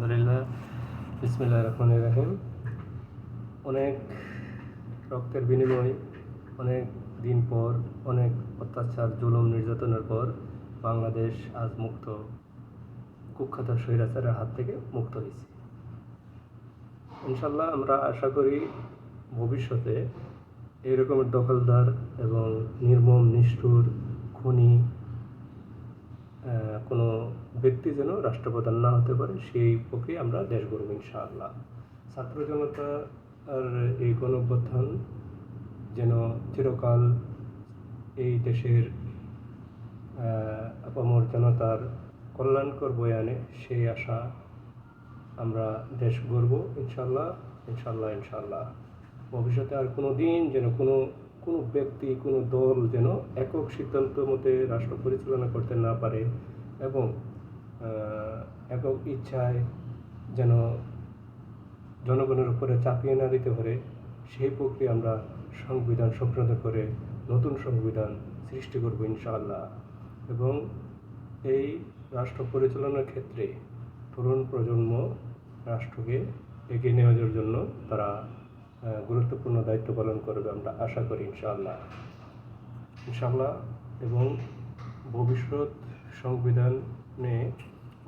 আলহামদুলিল্লাহ বিসমিল্লাহ রহমান রাহিম। অনেক রক্তের বিনিময়, অনেক দিন পর, অনেক অত্যাচার, জুলুম, নির্যাতনের পর বাংলাদেশ আজ মুক্ত, কুখ্যাত স্বৈরাচারের হাত থেকে মুক্ত হয়েছে। ইনশাল্লাহ আমরা আশা করি ভবিষ্যতে এই রকমের দখলদার এবং নির্মম, নিষ্ঠুর, খুনি ব্যক্তি যেন রাষ্ট্রপ্রধান না হতে পারে সেই পক্ষে আমরা দেশ গড়ব ইনশাআল্লাহ। ছাত্র জনতা আর এই গণঅভ্যুত্থান যেন চিরকাল এই দেশের আহ, আপামর জনতার কল্যাণকর বয়ে আনে সেই আশা আমরা দেশ গড়ব ইনশাল্লাহ ইনশাল্লাহ ইনশাল্লাহ ভবিষ্যতে আর কোনো দিন যেন কোনো কোনো ব্যক্তি কোনো দল যেন একক সিদ্ধান্ত মতে রাষ্ট্র পরিচালনা করতে না পারে এবং একক ইচ্ছায় যেন জনগণের উপরে চাপিয়ে না দিতে পারে, সেই প্রক্রিয়া আমরা সংবিধান সংশোধন করে নতুন সংবিধান সৃষ্টি করব ইনশাআল্লাহ। এবং এই রাষ্ট্র পরিচালনার ক্ষেত্রে তরুণ প্রজন্ম রাষ্ট্রকে এগিয়ে নেওয়ার জন্য তারা গুরুত্বপূর্ণ দায়িত্ব পালন করবে আমরা আশা করি ইনশাআল্লাহ। ইনশাআল্লাহ এবং ভবিষ্যৎ সংবিধানে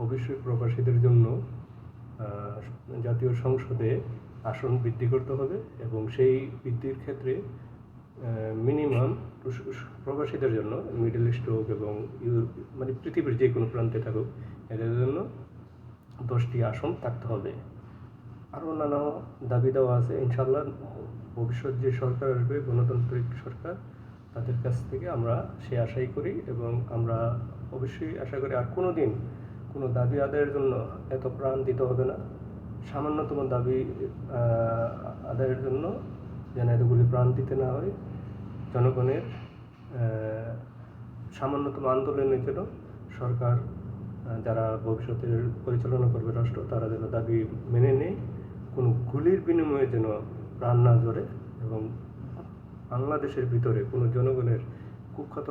অবশ্যই প্রবাসীদের জন্য জাতীয় সংসদে আসন বৃদ্ধি করতে হবে এবং সেই বৃদ্ধির ক্ষেত্রে মিনিমাম প্রবাসীদের জন্য মিডল ইস্ট হোক এবং মানে পৃথিবীর যে কোনো প্রান্তে থাকুক, এদের জন্য দশটি আসন থাকতে হবে। আরও নানা দাবি দেওয়া আছে ইনশাল্লাহ ভবিষ্যৎ যে সরকার আসবে, গণতান্ত্রিক সরকার তাদের কাছ থেকে আমরা সে আশাই করি এবং আমরা অবশ্যই আশা করি আর কোনো দিন কোনো দাবি আদায়ের জন্য এত প্রাণ দিতে হবে না। সামান্যতম দাবি আদায়ের জন্য যেন এতগুলি প্রাণ দিতে না হয়। জনগণের সামান্যতম আন্দোলনের জন্য সরকার যারা ভবিষ্যতে পরিচালনা করবে রাষ্ট্র, তারা যেন দাবি মেনে নেয়। কোনো গুলির বিনিময়ে যেন প্রাণ না জড়ে এবং বাংলাদেশের ভিতরে কোনো জনগণের কুখ্যাত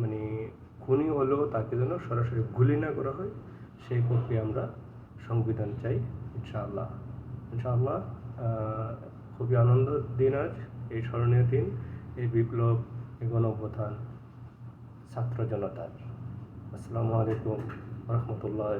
মানে খুনি হলেও তাকে যেন সরাসরি গুলি না করা হয়, সেই পক্ষে আমরা সংবিধান চাই, ইনশাআল্লাহ। ইনশাআল্লাহ খুবই আনন্দ দিন আজ, এই স্মরণীয় দিন, এই বিপ্লব, এই গণঅভ্যুত্থান, ছাত্র জনতার। আসসালামু আলাইকুম রহমতুল্লাহ